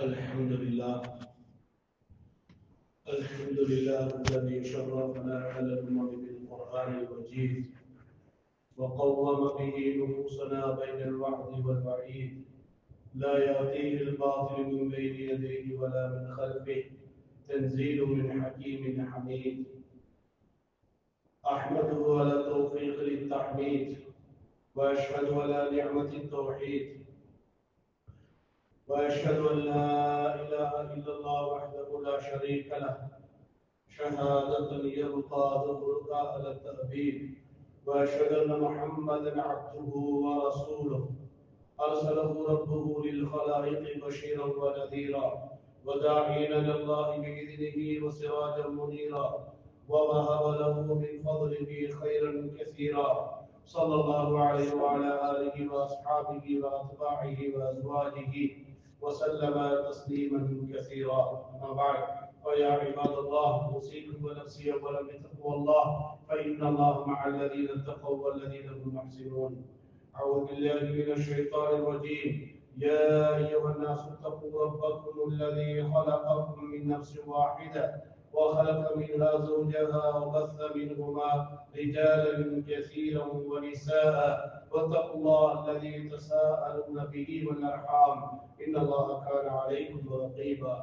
الحمد لله. الحمد لله الذي شرفنا على الأمم بالقرآن المجيد وقوم به نفوسنا بين الوعد والوعيد. لا يأتيه الباطل من بين يديه ولا من خلفه. تنزيل من حكيم حميد. أحمده على توفيق للتحميد وأشهد على نعمة التوحيد. وأشهد أن لا إله إلا الله وحده لا شريك له. شهادة يبقى ظهرها على التأبيد. وأشهد أن محمدا عبده ورسوله. أرسله ربه للخلائق بشيرا ونذيرا. وداعيا إلى الله بإذنه وسراجا منيرا. ووهب له من فضله خيرا كثيرا. صلى الله عليه وعلى آله وأصحابه وأتباعه وأزواجه. وسلم تسليما كثيرا. أما بعد فيا عباد الله أوصيكم ونفسي اولا بتقوى الله فإن الله مع الذين اتقوا والذين هم محسنون. أعوذ بالله من الشيطان الرجيم. يا أيها الناس اتقوا ربكم الذي خلقكم من نفس واحدة. وخلق منها زوجها وبث منهما رجالا كثيرا ونساء واتقوا الله الذي تساءلون به والارحام ان الله كان عليكم رقيبا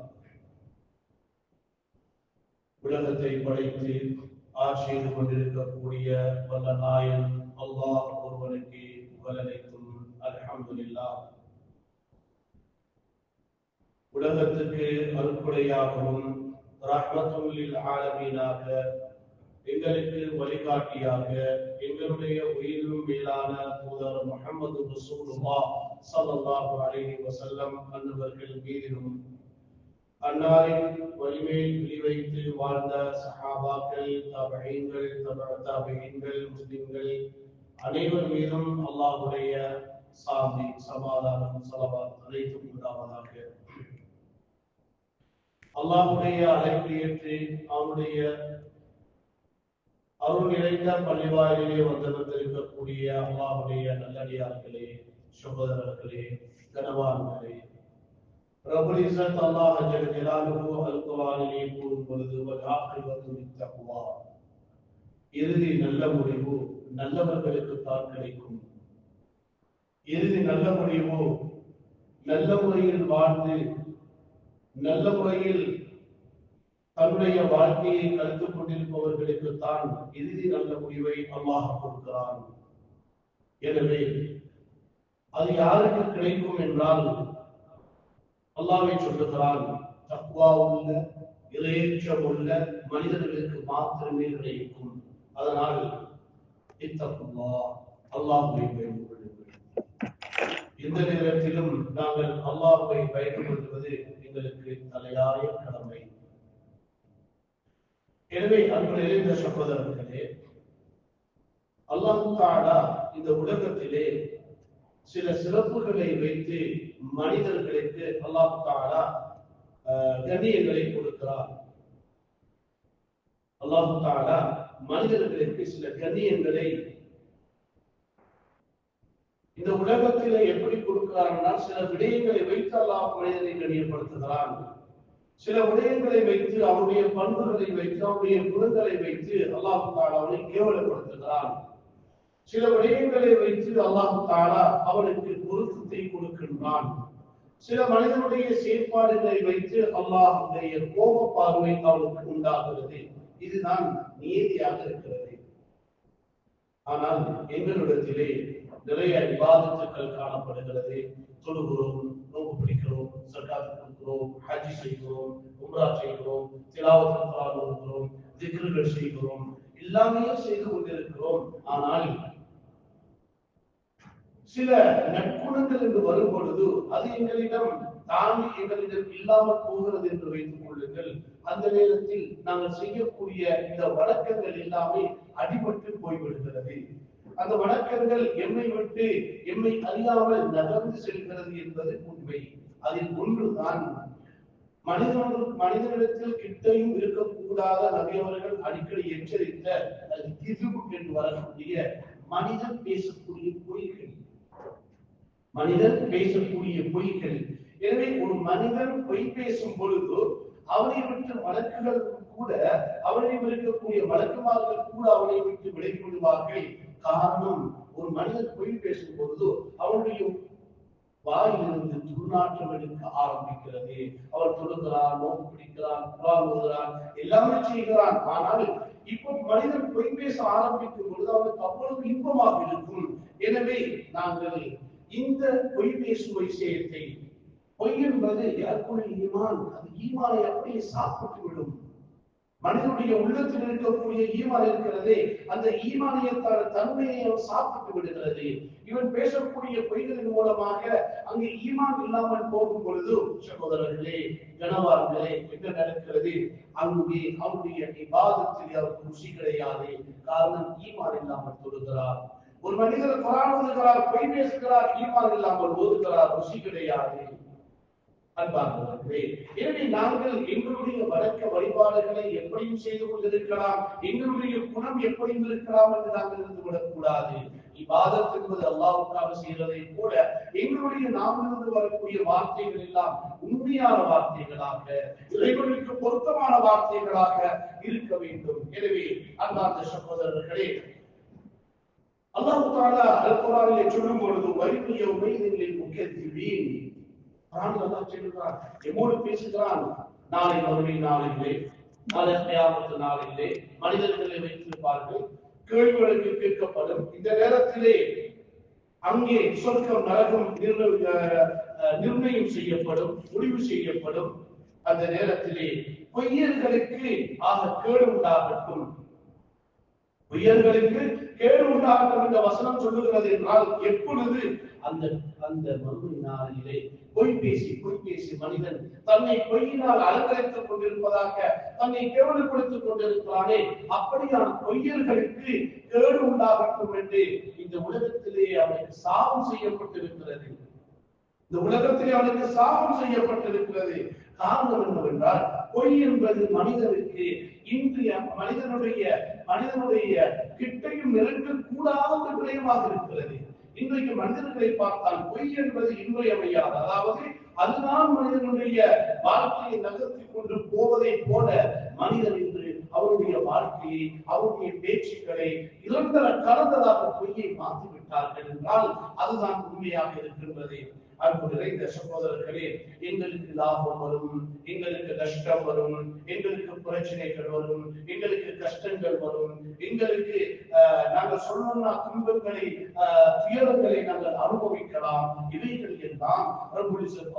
உலகத்தை படைத்து ஆட்சி செய்து கொண்டிருக்கக்கூடிய வல்ல நாயன் அல்லாஹ் ஒருவனுக்கு புகழனைத்தும் அல்ஹம்துலில்லாஹ் உலகத்துக்கு அருக்குடையாகவும் ரஹ்மத்துல்லில் ஆலமீனாக எங்களுக்கு வழிகாட்டியாக எங்களுடைய உயிரும் மேலான தூதர் முகமது ரசூலுல்லா ஸல்லல்லாஹு அலைஹி வஸல்லம் அன்னவர்கள் மீதிலும் அன்னாரின் வலிமையில் விழிவைத்து வாழ்ந்த சஹாபாக்கள் தபைங்கள் தப தபைங்கள் முஸ்லிம்கள் அனைவர் மீதும் அல்லாஹுடைய சாந்தி சமாதானம் சலவாத் அனைத்தும் உண்டாவதாக. அல்லாஹுடைய அழைப்பு ஏற்று அவனுடைய அருள் நிறைந்த பள்ளிவாயிலே வந்திருந்திருக்கக்கூடிய அல்லாஹுடைய நல்லடியார்களே சகோதரர்களே கனவான்களே. ரபுல் இஸ்ஸத் அல்லாஹ் ஜல் ஜலாலுஹு அல் குர்ஆனிலே கூறும் பொழுது வல் ஆகிபத்து இறுதி நல்ல முடிவு நல்லவர்களுக்கு தான் கிடைக்கும். இறுதி நல்ல முடிவு நல்ல முறையில் வாழ்ந்து நல்ல முறையில் தன்னுடைய வாழ்க்கையை கருத்துக் கொண்டிருப்பவர்களுக்கு தான் இறுதி நல்ல முடிவை அல்லாஹ் கொடுக்கிறான். எனவே அது யாருக்கு கிடைக்கும் என்றால் அல்லாவை சொல்லுகிறான் தக்குவா உள்ள இறையற்றம் உள்ள மனிதர்களுக்கு மாத்திரமே கிடைக்கும். அதனால் இத்தக்குவா அல்லாஹுவை பயந்து கொள்ளுங்கள் எந்த நேரத்திலும் நாங்கள் அல்லாஹுவை பயந்து கொள்வது எங்களுக்கு தலையாய கடமை. எனவே அன்பு நிறைந்த சகோதரர்களே அல்லாஹு தாடா இந்த உலகத்திலே சில சிறப்புகளை வைத்து மனிதர்களுக்கு அல்லாஹு தாடா கண்ணியங்களை கொடுக்கிறார். அல்லாஹு தாடா மனிதர்களுக்கு சில கண்ணியங்களை இந்த உலகத்தில எப்படி கொடுக்கிறார்னா சில விடயங்களை வைத்து அல்லாஹ் மனிதனை கண்ணியப்படுத்துகிறான். சில விடயங்களை வைத்து அவருடைய பண்புகளை வைத்து அவருடைய குணங்களை வைத்து அல்லாஹு தாலா அவனை கேவலப்படுத்துகிறான். சில விடயங்களை வைத்து அல்லாஹு தாலா அவனுக்கு பொருத்தத்தை கொடுக்கின்றான். சில மனிதனுடைய செயற்பாடுகளை வைத்து அல்லாஹுடைய கோப பார்வை அவனுக்கு உண்டாகிறது. இதுதான் நீதியாக இருக்கிறது. ஆனால் எங்களிடத்திலே நிறைய விவாதத்துக்கள் காணப்படுகிறது. தொழுகிறோம் நோக்கு பிடிக்கிறோம் சர்க்காத்து கொடுக்கிறோம் ஹஜ் செய்கிறோம் உம்ரா செய்கிறோம் திலாவத்து குரான் திக்ருகள் செய்கிறோம். எல்லாமே செய்து கொண்டிருக்கிறோம். ஆனால் சில நற்குணங்கள் என்று வரும் பொழுது அது எங்களிடம் தாண்டி எங்களிடம் இல்லாமல் போகிறது என்று வைத்துக் கொள்ளுங்கள். அந்த நேரத்தில் நாங்கள் செய்யக்கூடிய இந்த வழக்கங்கள் எல்லாமே அடிபட்டு போய்விடுகிறது. அந்த வணக்கங்கள் எம்மை விட்டு எம்மை அறியாமல் நகர்ந்து செல்கிறது என்பது உண்மை. அதில் ஒன்றுதான். மனிதன் மனிதனிடத்தில் கிட்டையும் இருக்கக்கூடாத நகையவர்கள் அடிக்கடி எச்சரித்த அது கிதுபு என்று வரக்கூடிய மனிதன் பேசக்கூடிய பொய்கள். மனிதன் பேசக்கூடிய பொய்கள். எனவே ஒரு மனிதன் பொய் பேசும் பொழுது அவனை விட்டு வழக்குகள் கூட அவனை இருக்கக்கூடிய வழக்குமார்கள் கூட அவனை விட்டு விலகி காரணம் ஒரு மனிதன் பொய் பேசும் பொழுது அவனுடைய வாயிலிருந்து துர்நாற்றம் எடுக்க ஆரம்பிக்கிறது. அவர் தொழுகிறார் நோக்கு பிடிக்கிறார் குரான் ஓதுகிறார் எல்லாமே செய்கிறான் ஆனால் இப்ப மனிதன் பொய் பேச ஆரம்பிக்கும் பொழுது அவனுக்கு அவ்வளவு இன்பமாக இருக்கும். எனவே நாங்கள் இந்த பொய் பேசும் விஷயத்தை பொய் என்பது யாருக்குள்ள ஈமான்? அது ஈமானை அப்படியே சாப்பிட்டு விடும் மனிதனுடைய உள்ளத்தில் இருக்கக்கூடிய ஈமான் இருக்கிறதே அந்த ஈமானியத்தான தன்மையை அவன் சாப்பிட்டு விடுகிறது. இவன் பேசக்கூடிய பொய்களின் மூலமாக அங்கே ஈமான் இல்லாமல் போகும் பொழுது சகோதரர்களே கனவார்களே என்ன நடக்கிறது? அங்கே அவனுடைய விவாதத்தில் அவருக்கு ருசி கிடையாது காரணம் ஈமான் இல்லாமல் தொழுகிறார். ஒரு மனிதர் குரான் ஓதுகிறார் பொய் பேசுகிறார் ஈமான் இல்லாமல் ஓதுகிறார் ருசி கிடையாது. எனவே நாங்கள் எங்களுடைய வழக்க வழிபாடுகளை எப்படியும் செய்து கொண்டிருக்கலாம். எங்களுடைய குணம் எப்படியும் இருக்கலாம் என்று நாங்கள் இருந்து விடக்கூடாது. இபாதத் என்பது அல்லாவுக்காக செய்வதை போல எங்களுடைய நாமிலிருந்து வரக்கூடிய வார்த்தைகள் எல்லாம் உண்மையான வார்த்தைகளாக இறைவனுக்கு பொருத்தமான வார்த்தைகளாக இருக்க வேண்டும். எனவே அன்பார்ந்த சகோதரர்களே அல்லாஹ் தாலா அல் சொல்லும் பொழுது வலிமை யௌமைதின் முக்கியத்துவீன் குரான் அல்லாஹ் எம்மோடு பேசுகிறான் நாளை மறுமை நாளிலே நாளை நாள் இல்லை மனிதர்களை வைத்திருப்பார்கள் கேள்விகளுக்கு கேட்கப்படும். இந்த நேரத்திலே அங்கே சொர்க்கம் நரகம் அஹ், நிர்ணயம் செய்யப்படும் முடிவு செய்யப்படும். அந்த நேரத்திலே பொய்யர்களுக்கு ஆக கேடு உண்டாகட்டும். உயர்களுக்கு கேடு உண்டாகட்டும் என்ற வசனம் சொல்லுகிறது என்றால் எப்பொழுது அந்த அந்த மறுமை நாளிலே பொய் பேசி பொய் பேசி மனிதன் தன்னை பொய்யினால் அலங்கரித்துக் கொண்டிருப்பதாக தன்னை கேவலப்படுத்திக் கொண்டிருக்கிறானே அப்படியான பொய்யர்களுக்கு கேடு உண்டாகட்டும் என்று இந்த உலகத்திலே அவனுக்கு சாபம் செய்யப்பட்டிருக்கிறது. இந்த உலகத்திலே அவனுக்கு சாபம் செய்யப்பட்டிருக்கிறது. காரணம் என்னவென்றால் பொய் என்பது மனிதனுக்கு இன்றைய மனிதனுடைய மனிதனுடைய கிட்டையும் நெருங்க கூடாத ஒரு விடயமாக இருக்கிறது. இன்றைக்கு மனிதர்களை பார்த்தால் பொய் என்பது இன்றையமையாது அதாவது அதுதான் மனிதனுடைய வாழ்க்கையை நகர்த்தி கொண்டு போவதை போல மனிதன் இன்று அவருடைய வாழ்க்கையை அவருடைய பேச்சுக்களை நிரந்தர கலந்ததாக பொய்யை மாற்றிவிட்டார்கள் என்றால் அதுதான் உண்மையாக இருக்கின்றது. அன்பு நிறைந்த சகோதரர்களே எங்களுக்கு லாபம் வரும் எங்களுக்கு கஷ்டம் வரும் எங்களுக்கு பிரச்சனைகள் வரும் எங்களுக்கு கஷ்டங்கள் வரும் எங்களுக்கு நாங்கள் சொல்லணும்னா துன்பங்களை துயரங்களை நாங்கள் அனுபவிக்கலாம். இவைகள் எல்லாம் ரபுலிசத்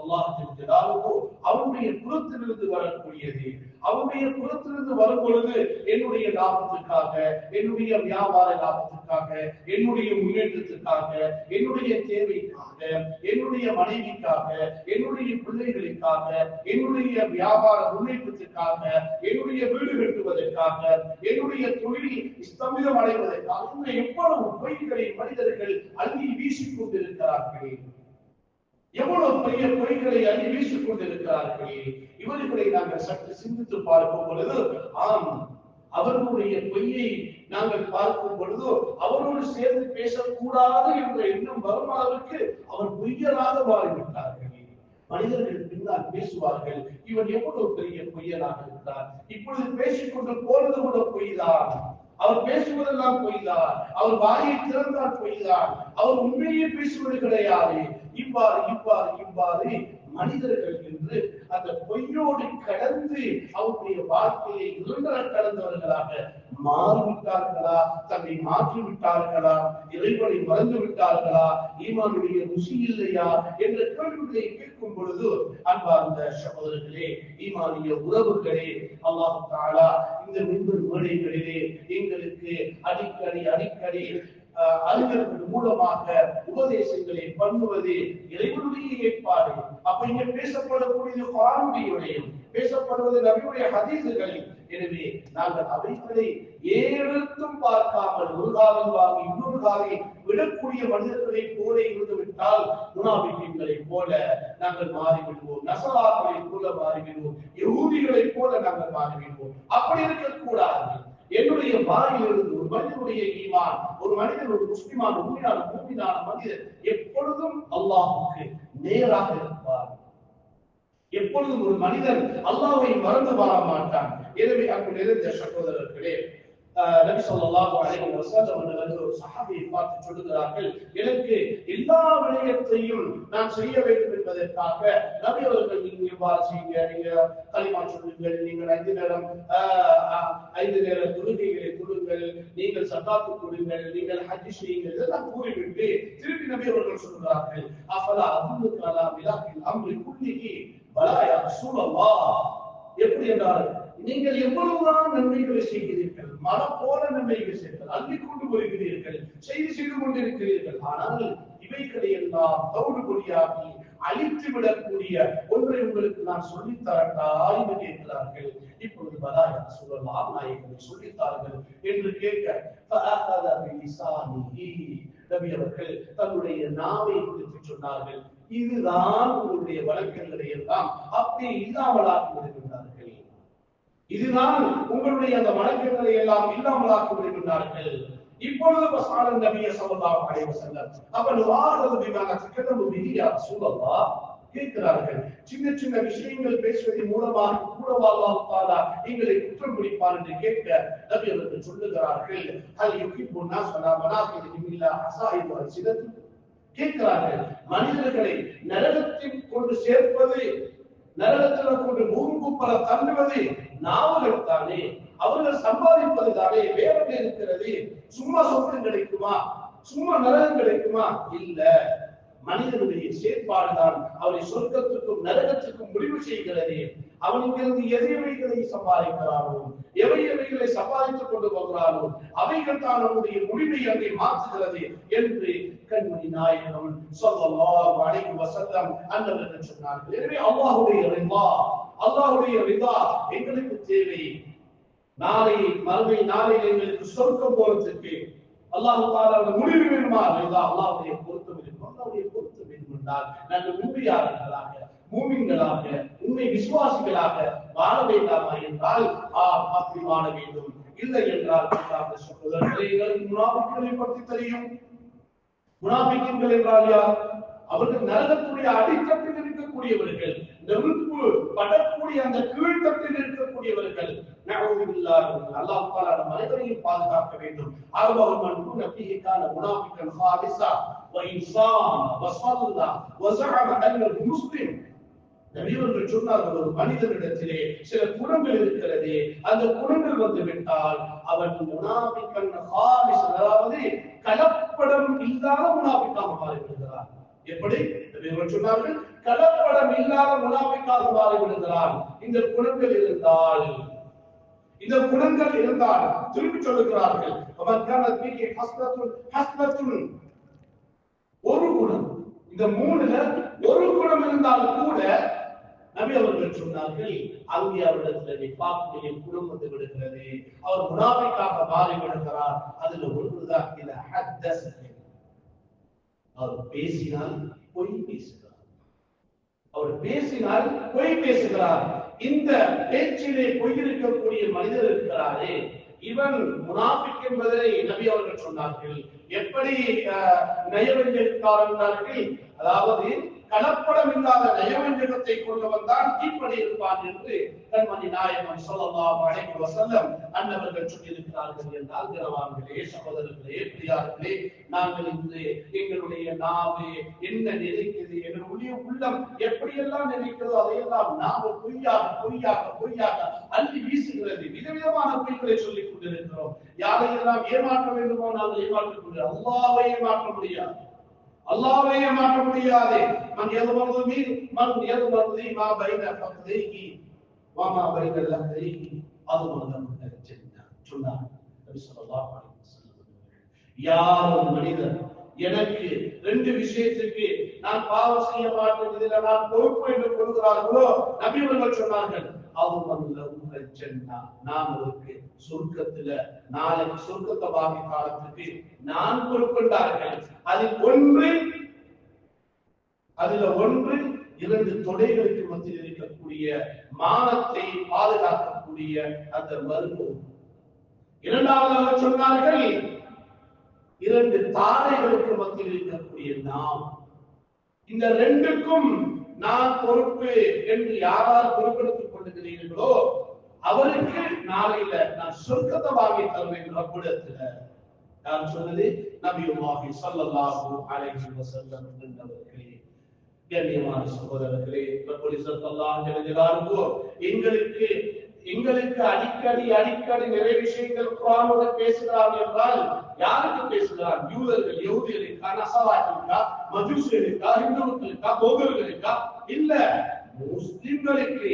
அவருடைய புறத்திலிருந்து வரக்கூடியது. அவருடைய புறத்திலிருந்து வரும் பொழுது என்னுடைய லாபத்துக்காக என்னுடைய வியாபார லாபத்துக்காக என்னுடைய முன்னேற்றத்துக்காக என்னுடைய தேவைக்காக என்னுடைய மனைவிக்காக என்னுடைய பிள்ளைகளுக்காக என்னுடைய வியாபார முன்னேற்றத்துக்காக என்னுடைய வீடு கட்டுவதற்காக என்னுடைய தொழில் ஸ்தம்பிதம் அடைவதற்காக இன்னும் எவ்வளவு பொய்களை மனிதர்கள் அள்ளி வீசிக் கொண்டிருக்கிறார்கள். எவ்வளவு பெரிய பொய்களை அள்ளி வீசிக் கொண்டிருக்கிறார்கள். இவர்களை நாங்கள் சற்று சிந்தித்து பார்க்கும் பொழுது ஆம் அவர்களுடைய பொய்யை நாங்கள் பார்க்கும் பொழுது அவரோடு சேர்ந்து பேசக்கூடாது என்ற எண்ணம் வரும் அளவுக்கு அவர் பொய்யராக மாறிவிட்டார்கள். மனிதர்கள் பின்னால் பேசுவார்கள். இவன் எவ்வளவு பெரிய பொய்யனாக இருந்தார் இப்பொழுது பேசிக்கொண்டு போனது கூட பொய்தான். அவர் பேசுவதெல்லாம் பொய்தான். அவர் வாயை திறந்தால் பொய்தான். அவர் உண்மையே பேசுவது கிடையாது. இவ்வாறு இவ்வாறு இவ்வாறு மனிதர்கள் என்று அந்த பொய்யோடு கடந்து அவருடைய வாழ்க்கையை நிரந்தர கடந்தவர்களாக மாறிவிட்டார்களா? தன்னை மாற்றி விட்டார்களா இறைவனை மறந்து விட்டார்களா ஈமானுடைய ருசி இல்லையா? என்ற கேள்விகளை கேட்கும் பொழுது அன்பார்ந்த சகோதரர்களே ஈமானிய உறவுகளே அல்லாஹு தாலா இந்த மின்பு மேடைகளிலே எங்களுக்கு அடிக்கடி அடிக்கடி அஹ், அறிஞர்கள் மூலமாக உபதேசங்களை பண்ணுவது இறைவனுடைய ஏற்பாடு. அப்ப இங்க பேசப்படக்கூடியது குரானுடைய விடயம் பேசப்படுவது நபியுடைய ஹதீசுகளில் எனவே நாங்கள் அவைகளை ஏறெடுத்தும் பார்க்காமல் ஒரு காலம் வாங்கி இன்னொரு காலை விடக்கூடிய மனிதர்களை போல இருந்து விட்டால் முனாபிக்கங்களை போல நாங்கள் மாறிவிடுவோம். நசலாக்களை போல மாறிவிடுவோம். யகூதிகளை போல நாங்கள் மாறிவிடுவோம். அப்படி இருக்கக்கூடாது. என்னுடைய வாயிலிருந்து ஒரு மனிதனுடைய ஈமான் ஒரு மனிதன் ஒரு முஸ்லிமான உண்மையான மூமினான மனிதன் எப்பொழுதும் அல்லாஹுக்கு நேராக இருப்பார். எப்பொழுதும் ஒரு மனிதன் அல்லாவை மறந்து வர மாட்டான். எனவே அங்கு நிறைந்த சகோதரர்களே நபி சொல்லாஹு அலைஹி வஸல்லம் அவர்கள் ஒரு சஹாபியை பார்த்து சொல்லுகிறார்கள் எனக்கு எல்லா விடயத்தையும் நான் செய்ய வேண்டும் என்பதற்காக நபி அவர்கள் நீங்க இவ்வாறு செய்யுங்க நீங்க களிமா சொல்லுங்கள் நீங்கள் ஐந்து நேரம் ஐந்து நேர தொழுகைகளை கொடுங்கள் நீங்கள் சக்காத்து கொடுங்கள் நீங்கள் ஹஜ் செய்யுங்கள் இதெல்லாம் கூறிவிட்டு திருப்பி நபி அவர்கள் சொல்கிறார்கள் அஃபலா அபுல் கலா மிலாக்கில் அம்ரி குல்லிஹி பலா யா ரசூலல்லாஹ்? எப்படி என்றால் நீங்கள் எவ்வளவுதான் நன்மைகளை செய்கிறீர்கள் மன போல நன்மைகள் செய்தால் அள்ளி கொண்டு வருகிறீர்கள் செய்து செய்து கொண்டிருக்கிறீர்கள் ஆனால் இவைகளை எல்லாம் தௌடு பொடியாகி அழித்து ஒன்றை உங்களுக்கு நான் சொல்லித்தரட்டா என்று கேட்கிறார்கள். இப்பொழுது பதாயா சொல்லலாம் நாயகர்கள் சொல்லித்தார்கள் என்று கேட்க ரவி அவர்கள் தன்னுடைய நாவை குறித்து சொன்னார்கள். இதுதான் உங்களுடைய வழக்கங்களை எல்லாம் அப்படியே இல்லாமல் வருகின்றார்கள் இதுதான் உங்களுடைய அந்த வணக்கங்களை எல்லாம் இல்லாமலாக்கி விடுகின்றார்கள் இப்பொழுது வசாலன் நபிய ஸல்லல்லாஹு அலைஹி வஸல்லம் அப்ப நுவாரது பிமா தக்கதமு பிஹி யா கேட்கிறார்கள். சின்ன சின்ன விஷயங்கள் பேசுவதன் மூலமாக கூடவா அல்லாஹ் தஆலா எங்களை குற்றம் பிடிப்பார் என்று கேட்க நபி அவர்கள் சொல்லுகிறார்கள். அது யுஹிப்பு நாஸ் வலா மனாஃபிஹிம் இல்லா ஹசாயிது அல்சினத்து கேட்கிறார்கள் மனிதர்களை நரகத்தில் கொண்டு சேர்ப்பது நரகத்தில் கொண்டு மூங்கு பல தள்ளுவது நாவலர் தானே அவர்கள் சம்பாதிப்பது தானே வேற இருக்கிறது சும்மா சொர்க்கம் கிடைக்குமா? சும்மா நரகம் கிடைக்குமா? இல்ல. மனிதனுடைய செயற்பாடுதான் அவரை சொர்க்கத்துக்கும் நரகத்துக்கும் முடிவு செய்கிறது. அவனுக்கு எதை எவைகளை சம்பாதிக்கிறானோ எவை எவைகளை சம்பாதித்துக் கொண்டு போகிறானோ அவைகள் தான் அவனுடைய முடிவை அங்கே மாற்றுகிறது என்று கண்மணி நாயகம் சொல்லலாம் அலைஹி வசந்தம் அந்த சொன்னார்கள். எனவே அல்லாஹ்வுடைய அல்லாஹுடைய அல்லாஹ்வுடைய ரிதா எங்களுக்கு தேவை. நாளை மறுமை நாளை எங்களுக்கு சொர்க்கம் போறதுக்கு அல்லாஹு தாலாவுடைய முடிவு வேணுமா? ரிதா அல்லாஹுடைய பொருத்தம் வேணும்? அல்லாஹ்வுடைய பொருத்தம் வேண்டும் என்றால் நாங்கள் உண்மையாளர்களாக மூமின்களாக உண்மை விசுவாசிகளாக வாழ வேண்டாமா என்றால் ஆ அப்படி வாழ வேண்டும். இல்லை என்றால் அல்லாஹ் சகோதரர்களே முனாபிக்களை பற்றி தெரியும். முனாபிக்கங்கள் என்றால் யார்? அவர்கள் நரகத்துடைய அடித்தட்டில் இருக்கக்கூடியவர்கள் நெருப்பு படக்கூடிய அந்த கீழ்த்தட்டில் இருக்கக்கூடியவர்கள் அல்லாஹ் தாலா நம் அனைவரையும் பாதுகாக்க வேண்டும் அறுபது மண் நபியை காண முனாபிக்கன் ஹாரிசா وإنسان وصلى وزعم أنه مسلم நபியவர்கள் சொன்னார்கள் ஒரு மனிதனிடத்திலே சில குணங்கள் இருக்கிறது அந்த குணங்கள் வந்து விட்டால் அவன் முனாபிக்கன் ஹாலிஸ் அதாவது கலப்படம் இல்லாத முனாபிக்காக மாறிவிடுகிறான் எப்படி நபியவர்கள் சொன்னார்கள் கலப்படம் இல்லாத முனாபிக்காக மாறிவிடுகிறான். இந்த குணங்கள் இருந்தால் இந்த குணங்கள் இருந்தால் திரும்பி சொல்லுகிறார்கள். அவன் ஒரு குணம். இந்த மூணுல ஒரு குணம் இருந்தால் கூட நபி அவர்கள் சொன்னார்கள் அங்கே அவரிடத்துல நிப்பாக்குடைய குணம் வந்து விடுகிறது. அவர் முனாபிக்காக மாறி விடுகிறார் அதுல ஒன்றுதான். இந்த அவர் பேசினால் பொய் பேசுகிறார். அவர் பேசினால் பொய் பேசுகிறார். இந்த பேச்சிலே பொய் இருக்கக்கூடிய மனிதர் இருக்கிறாரே. இவன் முனாபிக் என்பதை நபி அவர்கள் சொன்னார்கள். எப்படி அஹ், நயவஞ்சகக்காரர்கள் அதாவது கலப்படம் இல்லாத நயவஞ்சகத்தை கொண்டவன் தான் தீப்படி இருப்பான் என்று கண்மணி நாயகன் சொல்லலாம் அழைப்பு வஸல்லம் அன்னவர்கள் சொல்லியிருக்கிறார்கள் என்றால் கனவான்களே சகோதரர்களே பிரியார்களே நாங்கள் இன்று எங்களுடைய நாவு என்ன நினைக்கிறது எங்களுடைய உள்ளம் எப்படியெல்லாம் நினைக்கிறதோ அதையெல்லாம் நாம பொய்யாக பொய்யாக பொய்யாக அள்ளி வீசுகிறது. விதவிதமான பொய்களை சொல்லிக் கொண்டிருக்கிறோம். யாரையெல்லாம் ஏமாற்ற வேண்டுமோ நாங்கள் ஏமாற்றிக் கொண்டு அல்லாவை ஏமாற்ற முடியாது. அல்லாவை மாற்ற முடியாது மன் எதுவது மீ மன் எதுவது மா பைன ஃபக்தைஹி வமா பைன லஹதைஹி அது மனம் சொன்னார். நபி ஸல்லல்லாஹு அலைஹி வஸல்லம் யார் ஒரு மனிதர் எனக்கு ரெண்டு விஷயத்துக்கு நான் பாவம் செய்ய மாட்டேன் இதில் நான் பொறுப்பு என்று கொள்கிறார்களோ நபி அவர்கள் சொன்னார்கள் நான் அவருக்கு சொர்க்கத்துல நாளைக்கு சொர்க்கத்தை வாங்கி காலத்துக்கு நான் கொடுக்கின்றார்கள் அதில் ஒன்று அதுல ஒன்று இரண்டு தொடைகளுக்கு மத்தியில் இருக்கக்கூடிய மானத்தை பாதுகாக்கக்கூடிய அந்த மருத்துவம். இரண்டாவதாக சொன்னார்கள் இரண்டு தாரைகளுக்கு மத்தியில் இருக்கக்கூடிய நாம். இந்த ரெண்டுக்கும் நான் பொறுப்பு என்று யாரால் பொறுப்பெடுத்துக் கொள்ளுகிறீர்களோ அவருக்கு நாளையில நான் சொர்க்கத்தை வாங்கி தருவேன் ரப்பிடத்துல யார் சொன்னது நபியுமாகி ஸல்லல்லாஹு அலைஹி வஸல்லம் என்றவர்களே கண்ணியமான சகோதரர்களே ரப்பல் இஸ்ஸத் அல்லாஹ் எங்களுக்கு எங்களுக்கு அடிக்கடி அடிக்கடி நிறைய விஷயங்கள் குரானோட பேசுகிறார் என்றால் யாருக்கு பேசுகிறார் யூதர்கள் யஹூதிகளுக்கா நசராக்களுக்கா மஜூசியர்களுக்கா இந்துக்களுக்கா போகர்களுக்கா இல்ல முஸ்லிம்களுக்கு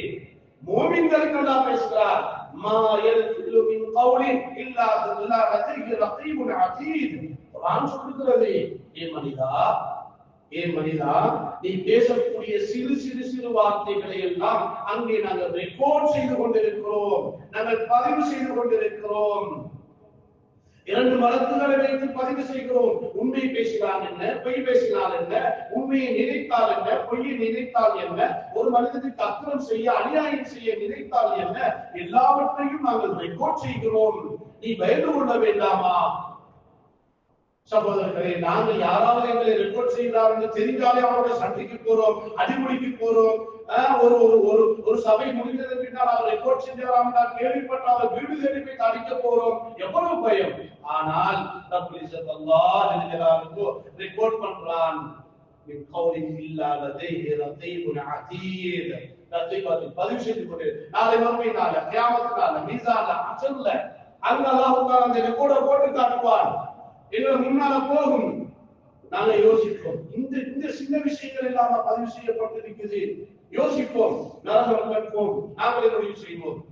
மூமின்களுக்கு எல்லாம் பேசுகிறார். மா யல்ஃபிலு மின் கௌலின் இல்லா இல்லா லதைஹி ரகீபுன் அதீத் குர்ஆன் சொல்லுகிறது. ஏ மனிதா ஏ மனிதா நீ பேசக்கூடிய சிறு சிறு சிறு வார்த்தைகளை எல்லாம் அங்கே நாங்கள் ரெக்கார்ட் செய்து கொண்டிருக்கிறோம். நாங்கள் பதிவு செய்து கொண்டிருக்கிறோம். இரண்டு மரத்துகளை வைத்து பதிவு செய்கிறோம். உண்மை பேசினால் என்ன? பொய் பேசினால் என்ன? உண்மையை நினைத்தால் என்ன? பொய்யை நினைத்தால் என்ன? ஒரு மனிதனுக்கு அக்கிரம் செய்ய அநியாயம் செய்ய நினைத்தால் என்ன? எல்லாவற்றையும் நாங்கள் ரெக்கார்ட் செய்கிறோம். நீ பயந்து கொள்ள வேண்டாமா? சகோதரர்களே நாங்கள் யாராவது எங்களை ரெக்கார்ட் செய்கிறார் என்று தெரிஞ்சாலே அவரோட சண்டைக்கு போறோம் அடிமுடிக்கு போறோம். ஒரு ஒரு ஒரு ஒரு சபை முடிந்தது பின்னால் அவர் ரெக்கார்ட் செஞ்சாராம் என்றால் கேள்விப்பட்ட அவர் வீடு தேடி போய் அடிக்க போறோம் எவ்வளவு பயம் ஆனால் ரப்பல் இஸ்ஸத் அல்லாஹ் ஜல்லல்லாஹு ரெக்கார்ட் பண்றான் من قول إلا لديه رقيب عتيد ரத்தீபாத்தில் பதிவு செய்து கொண்டு நாளை மறுமை நாள கியாமத் நாள மீசான்ல அசல்ல அங்க அல்லாஹ் தஆலா அந்த ரெக்கார்டை போட்டு காட்டுவான் எங்களை முன்னால போகும் நாங்க யோசிப்போம் இந்த இந்த சின்ன விஷயங்கள் எல்லாம் பதிவு செய்யப்பட்டிருக்குது யோசிப்போம் நரகம் கற்போம் நாங்கள் செய்வோம்.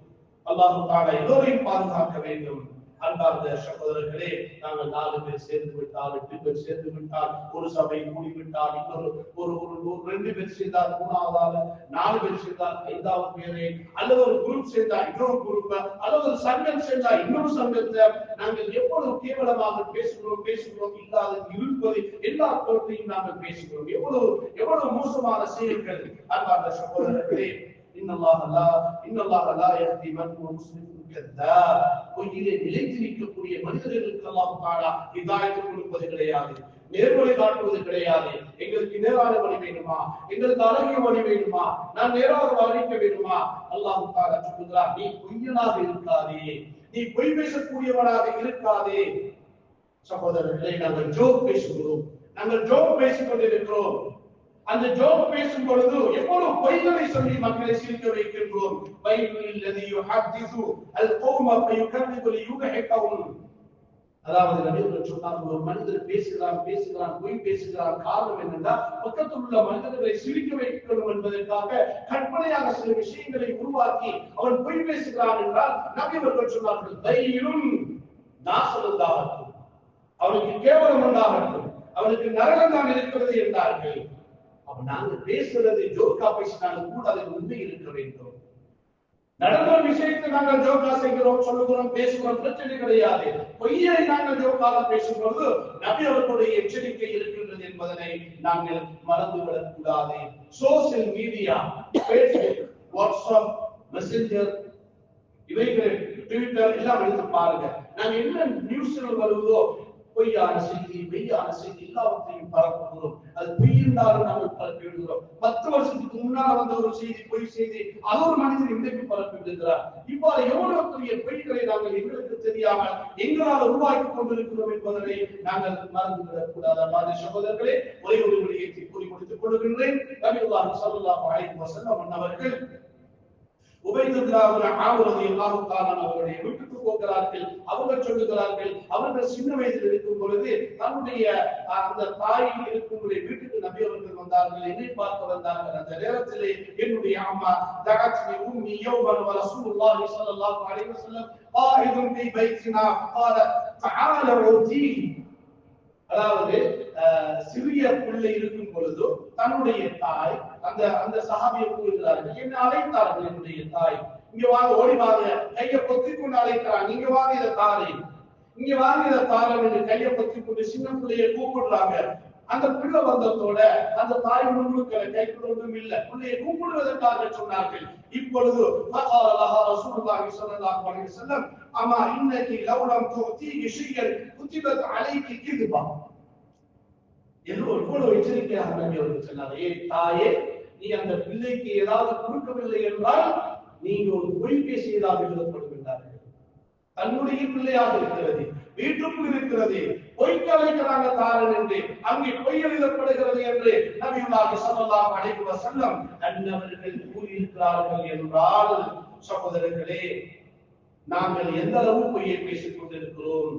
அல்லாஹு தாலா எல்லோரையும் பாதுகாக்க வேண்டும். அன்பார்ந்த சகோதரர்களே நாங்கள் நாலு பேர் சேர்ந்து விட்டால் எட்டு பேர் சேர்ந்து விட்டால் ஒரு சபை கூடிவிட்டால் இன்னொரு ஒரு ஒரு ரெண்டு பேர் சேர்ந்தால் மூணாவதாக நாலு பேர் சேர்ந்தால் ஐந்தாவது பேரை அல்லது ஒரு குரூப் சேர்ந்தா இன்னொரு குரூப் அல்லது ஒரு சங்கம் சேர்ந்தா இன்னொரு சங்கத்தை நாங்கள் எவ்வளவு கேவலமாக பேசுகிறோம் பேசுகிறோம் இல்லாத இருப்பது எல்லா பொருட்களையும் நாங்கள் பேசுகிறோம். எவ்வளவு எவ்வளவு மோசமான செயல்கள் அன்பார்ந்த சகோதரர்களே. இன்னல்லாஹ லா இன்னல்லாஹ லா யஹ்தி மன் ஹுவ கத்தாப் நிலைத்து நிற்கக்கூடிய மனிதர்களுக்கு அல்லாஹ் தஆலா கொடுப்பது கிடையாது நேர்வழி காட்டுவது கிடையாது. எங்களுக்கு நேரான வழி வேணுமா? எங்களுக்கு அழகிய வழி வேணுமா? நான் நேராக வழிக்க வேணுமா? அல்லாஹ் தஆலா நீ பொய்யனாக இருக்காதே. நீ பொய் பேசக்கூடியவனாக இருக்காதே. சகோதரர்களே நாங்கள் ஜோக் பேசுகிறோம். நாங்கள் ஜோக் பேசிக் கொண்டிருக்கிறோம் அந்த ஜோக் பேசும் பொழுது எவ்வளவு பொய்களை சொல்லி மக்களை சிரிக்க வைக்கின்றோம்? பைபிள் இல்லதி யுஹத்திசு அல் கௌம ஃபயுகذب லியுஹிகஹும் அதாவது நபிகள் சொன்னார் ஒரு மனிதர் பேசுகிறான் பேசுகிறான் பொய் பேசுகிறான். காரணம் என்னென்றால் பக்கத்தில் உள்ள மனிதர்களை சிரிக்க வைக்கணும் என்பதற்காக கற்பனையாக சில விஷயங்களை உருவாக்கி அவன் பொய் பேசுகிறான் என்றால் நபியவர்கள் சொன்னார்கள் தைரியம் நாசம் உண்டாகட்டும் அவனுக்கு கேவலம் உண்டாகட்டும் அவனுக்கு நரகம் தான் இருக்கிறது என்றார்கள். அப்ப நாங்க பேசுறது ஜோக்கா பேசினாலும் கூட அதை உண்மை இருக்க வேண்டும். நடந்த விஷயத்தை நாங்கள் ஜோக்கா செய்கிறோம் சொல்லுகிறோம் பேசுகிறோம் பிரச்சனை கிடையாது. பொய்யை நாங்கள் ஜோக்காக பேசும்போது நபி அவர்களுடைய எச்சரிக்கை இருக்கின்றது என்பதனை நாங்கள் மறந்து விடக்கூடாது. Social media Facebook WhatsApp messenger இவைகள் ட்விட்டர் எல்லாம் எடுத்து பாருங்க. நாங்க என்ன நியூஸ்கள் வருவதோ பொய்யான செய்தி மெய்யான செய்தி எல்லாவற்றையும் பரப்புகிறோம். அது பொய் என்றாலும் நாங்கள் பரப்பி விடுகிறோம். பத்து வருஷத்துக்கு முன்னால் வந்த ஒரு செய்தி பொய் செய்தி அது ஒரு மனிதன் இன்றைக்கு பரப்பி விடுகிறார். இவ்வாறு எவ்வளவு பெரிய பொய்களை நாங்கள் எங்களுக்கு தெரியாமல் எங்களால் உருவாக்கி கொண்டிருக்கிறோம் என்பதனை நாங்கள் மறந்துவிடக் கூடாது. மாதிரி சகோதரர்களே ஒரே ஒரு விடயத்தை கூறி முடித்துக் கொள்கின்றேன். நபியுல்லாஹி ஸல்லல்லாஹு அலைஹி வஸல்லம் அவர்கள் உபைதுல்லாஹு ஆவுரதி அல்லாஹு தஆலா அவருடைய வீட்டுக்கு போகிறார்கள் அவங்க சொல்லுகிறார்கள் அவர்கள் சின்ன வயதில் இருக்கும் பொழுது தன்னுடைய அஹ், அந்த தாய் இருக்கும்படி வீட்டுக்கு நபி அவர்கள் வந்தார்கள் என்னை பார்க்க வந்தார்கள் அந்த நேரத்திலே என்னுடைய அம்மா தகத்னி உம்மி யௌமன் வ ரசூலுல்லாஹி ஸல்லல்லாஹு அலைஹி வஸல்லம் قائد في بيتنا قال تعالى اوتيه அதாவது அஹ், சிறிய பிள்ளை இருக்கும் பொழுது தன்னுடைய தாய் அந்த அந்த சஹாபியை கூறுகிறார்கள் என்ன அழைத்தார்கள் என்னுடைய தாய். இங்க வாங்க ஓடி வாங்க. கையை பொத்தி கொண்டு அழைக்கிறாங்க நீங்க வாங்க இதை தாரை. இங்க வாங்க இதை தாரம் என்று கையை பொத்தி கொண்டு சின்ன பிள்ளையை கூப்பிடுறாங்க. அந்த பிள்ளை வந்ததோட அந்த தாய் முன்னுக்கிற கைக்குள் ஒன்றும் இல்லை. பிள்ளையை கூப்பிடுவதற்காக சொன்னார்கள். இப்பொழுது ரசூலுல்லாஹி ஸல்லல்லாஹு அலைஹி வஸல்லம் அம்மா இன்னக்கி லவ்லம் துதி இஷியல் குதிபத் அலைக்கி கிதுபா. எவ்வளவு கூட எச்சரிக்கையாக நபி அவர்கள் சொன்னார் ஏ தாயே நீ அந்த பிள்ளைக்கு ஏதாவது கொடுக்கவில்லை என்றால் நீங்க ஒரு பொய்பேசியதாக எழுதப்படுகின்றார்கள். தன்னுடைய பிள்ளையாக இருக்கிறது வீட்டுக்குள் இருக்கிறது பொய்க்கலைக்கிறாங்க தாரன் என்று அங்கே பொய் எழுதப்படுகிறது என்று நபியுல்லாஹி ஸல்லல்லாஹு அலைஹி வஸல்லம் அன்னவர்கள் கூறியிருக்கிறார்கள் என்றால் சகோதரர்களே நாங்கள் எந்த அளவு பொய்யை பேசிக் கொண்டிருக்கிறோம்?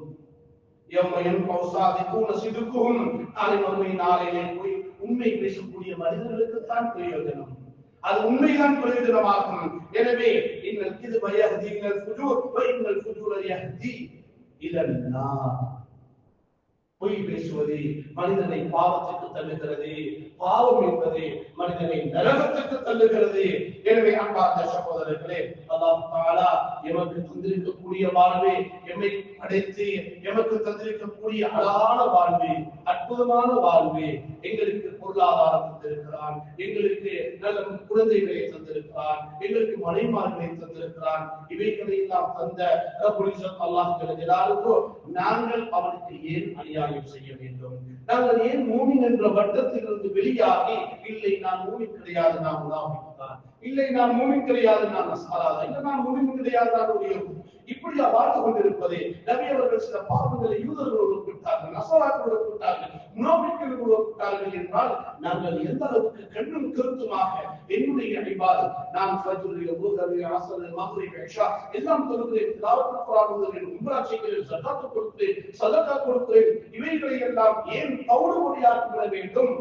உண்மை பேசக்கூடிய மனிதர்களுக்கு தான் பிரயோஜனம். அது உண்மைதான் பிரயோஜனமாகும். எனவே எங்கள் இது பயஹதி இன்னல் ஃபுஜூர் வ யஹதி இதெல்லாம் பொய் பேசுவது மனிதனை பாவத்திற்கு தள்ளுகிறது பாவம் என்பது மனிதனை நரகத்திற்கு தள்ளுகிறது. எனவே அன்பார்ந்த சகோதரர்களே அல்லாஹ் எமக்கு தந்திருக்கக்கூடிய வாழ்வு எம்மை படைத்து எமக்கு தந்திருக்கக்கூடிய அழகான வாழ்வு அற்புதமான வாழ்வு எங்களுக்கு பொருளாதாரம் தந்திருக்கிறான் எங்களுக்கு நல்ல குழந்தைகளை தந்திருக்கிறான் எங்களுக்கு மனைமார்களை தந்திருக்கிறான். இவைகளை நாம் தந்த புலிசன் அல்லாஹ் ஜல்லாலுஹு நாங்கள் அவனுக்கு ஏன் அநியாயம் செய்ய வேண்டும்? நாங்கள் ஏன் மூமின் என்ற வட்டத்திலிருந்து வெளியாகி இல்லை நான் மூமின் கிடையாது நான் முனாஃபிக் இல்லை நான் மூமின் கிடையாது நான் நஸ்ராதா இல்லை நான் மூமின் கிடையாது நான் ஒரு யஹூத். இப்படியா வாழ்ந்து கொண்டிருப்பதே நபி அவர்கள் சில பாவங்களை யூதர்கள் ஒப்பிட்டார்கள் நசராக்கள் ஒப்பிட்டார்கள் முனாபிக்கள் ஒப்பிட்டார்கள் என்றால் நாங்கள் எந்த அளவுக்கு கண்ணும் கருத்துமாக என்னுடைய அடிபாடு நான் ஃபஜ்ருடைய ஊர்களை அசல் மாதிரி இஷா எல்லாம் தொழுகிறேன் திலாவத் குர்ஆன் உம்ரா செய்கிறேன் ஸகாத் கொடுக்கிறேன் சதகா இவைகளை எல்லாம் ஏன் கவுடு மொழியாக்கிவிட வேண்டும்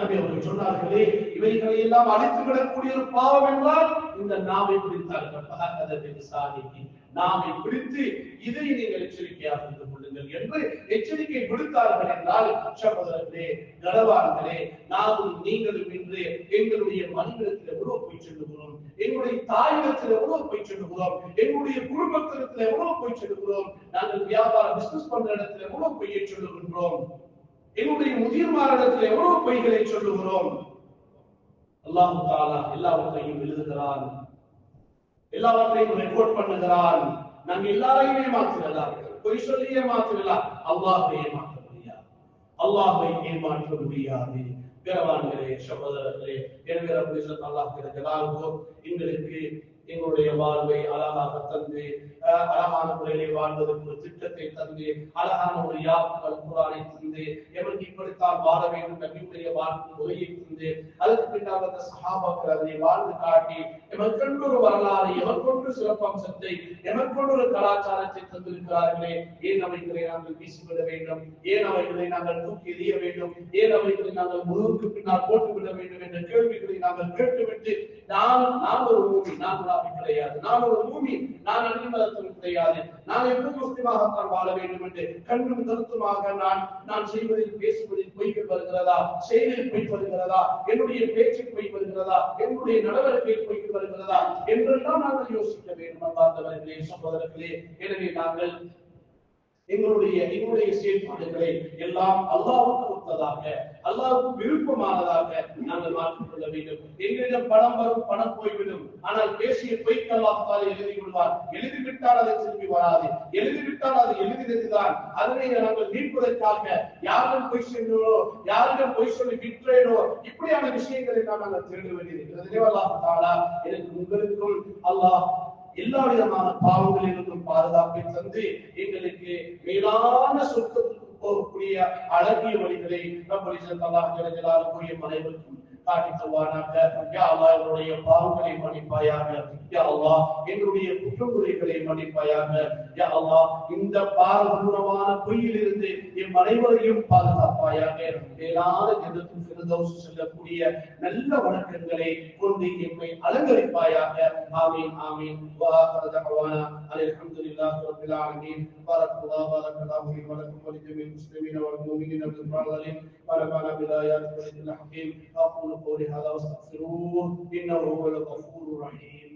நபி அவர்கள் சொன்னார்களே இவைகளை எல்லாம் அழித்து விடக்கூடிய ஒரு பாவம் என்றால் இந்த நாவை பிடித்தார்கள் பகதற்கு சாதிக்கு நாவை பிடித்து இதை நீங்கள் எச்சரிக்கையாக இருந்து கொள்ளுங்கள் என்று எச்சரிக்கை விடுத்தார்கள் என்றால் சகோதரர்களே நடவார்களே நாமும் நீங்களும் இன்று எங்களுடைய மனிதத்தில் எவ்வளவு போய் செல்லுகிறோம் எங்களுடைய தாயிடத்தில் எவ்வளவு போய் செல்லுகிறோம் எங்களுடைய குடும்பத்திடத்தில் எவ்வளவு போய் செல்லுகிறோம் நாங்கள் வியாபாரம் பிசினஸ் பண்ற இடத்துல எவ்வளவு போய் சொல்லுகின்றோம் எங்களுடைய முதிர்மாரிடத்தில் எவ்வளவு பொய்களை சொல்லுகிறோம்? அல்லாஹு தாலா எல்லாவற்றையும் எழுதுகிறான். எல்லாவற்றையும் ரெக்கார்ட் பண்ணுகிறான். நாங்க எல்லாரையுமே மாற்றுகிறார் பொய் சொல்லி மாற்றுகிறார் அல்லாஹை ஏமாற்ற முடியாது. அல்லாஹை ஏமாற்ற முடியாது. பிறவான்களே சகோதரர்களே என்கிற ரப்பல் அல்லாஹ் ஜலாலுஹு எங்களுக்கு எங்களுடைய வாழ்வை அழகாக தந்து அழகான முறையிலே வாழ்வதற்கு ஒரு திட்டத்தை தந்து அழகான ஒரு யாப்புகள் குரானை தந்து எவருக்கு இப்படித்தான் வாழ வேண்டும் நபியுடைய வாழ்க்கை முறையை தந்து அதற்கு பின்னால் அந்த சகாபாக்கள் அதை வாழ்ந்து காட்டி எமக்கொண்டு ஒரு வரலாறு எமக்கொண்டு சிறப்பம்சத்தை எமக்கொண்டு ஒரு கலாச்சாரத்தை தந்திருக்கிறார்களே. ஏன் அவைகளை நாங்கள் வீசிவிட வேண்டும்? ஏன் அவைகளை நாங்கள் தூக்கி எறிய வேண்டும்? ஏன் அவைகளை நாங்கள் முழுவதுக்கு பின்னால் போட்டுவிட வேண்டும் என்ற கேள்விகளை நாங்கள் கேட்டுவிட்டு நாம் நான் ஒரு மூமி நான் முனாஃபிக் கிடையாது. நான் ஒரு மூமி நான் அடிமதத்தில் கிடையாது. நான் எப்படி முஸ்லிமாகத்தான் வாழ வேண்டும் என்று கண்ணும் கருத்துமாக நான் நான் செய்வதில் பேசுவதில் பொய்கள் வருகிறதா? செயலில் பொய் வருகிறதா? என்னுடைய பேச்சில் பொய் வருகிறதா? என்னுடைய நடவடிக்கையில் பொய் வருகிறதா? என்றெல்லாம் நாங்கள் யோசிக்க வேண்டும் அல்லாதவர்களே சகோதரர்களே. எனவே நாங்கள் எங்களுடைய எங்களுடைய செயல்பாடுகளை எல்லாம் அல்லாவுக்கு ஒத்ததாக அல்லாவுக்கு விருப்பமானதாக நாங்கள் மாற்றிக்கொள்ள வேண்டும். எங்களிடம் பணம் வரும் பணம் போய்விடும். ஆனால் பேசிய பொய்க்கு அல்லாஹால எழுதி விடுவார் எழுதிவிட்டால் அதை திரும்பி வராது. எழுதிவிட்டால் அது எழுதினதுதான். அதனை நாங்கள் மீட்பதற்காக யாரிடம் பொய் சென்றோ யாரிடம் பொய் சொல்லி விற்றேனோ இப்படியான விஷயங்களை தான் நாங்கள் திருட வேண்டியிருக்கிறது அல்லாஹ் எனக்கு உங்களுக்கும் அல்லாஹ் எல்லா விதமான பாவங்களிலிருந்தும் பாதுகாப்பை தந்து எங்களுக்கு மேலான சொர்க்கத்துக்கு போகக்கூடிய அழகிய வழிகளை ரப்பல் இஸ்ஸத் அல்லாஹ் ஜல்ல ஜலாலுஹு எம் அனைவருக்கும் காட்டி தருவானாக யா அல்லாஹ் எங்களுடைய பாவங்களை மன்னிப்பாயாக யா அல்லாஹ் எங்களுடைய குற்றங்குறைகளை மன்னிப்பாயாக யா அல்லாஹ் இந்த பாரதூரமான பொய்யிலிருந்து எம் அனைவரையும் பாதுகாப்பாயாக மேலான ஜன்னத்துல் ஃபிர்தௌஸ் செல்லக்கூடிய நல்ல வணக்கங்களை கொண்டு எம்மை அலங்கரிப்பாயாக ஆமீன் ஆமீன் وآخر دعوانا أن الحمد لله رب العالمين بارك الله بارك الله لي ولكم ولجميع المسلمين والمؤمنين بالفضل ونفعنا بالآيات والذكر الحكيم أقول قولي هذا واستغفروه إنه هو الغفور الرحيم.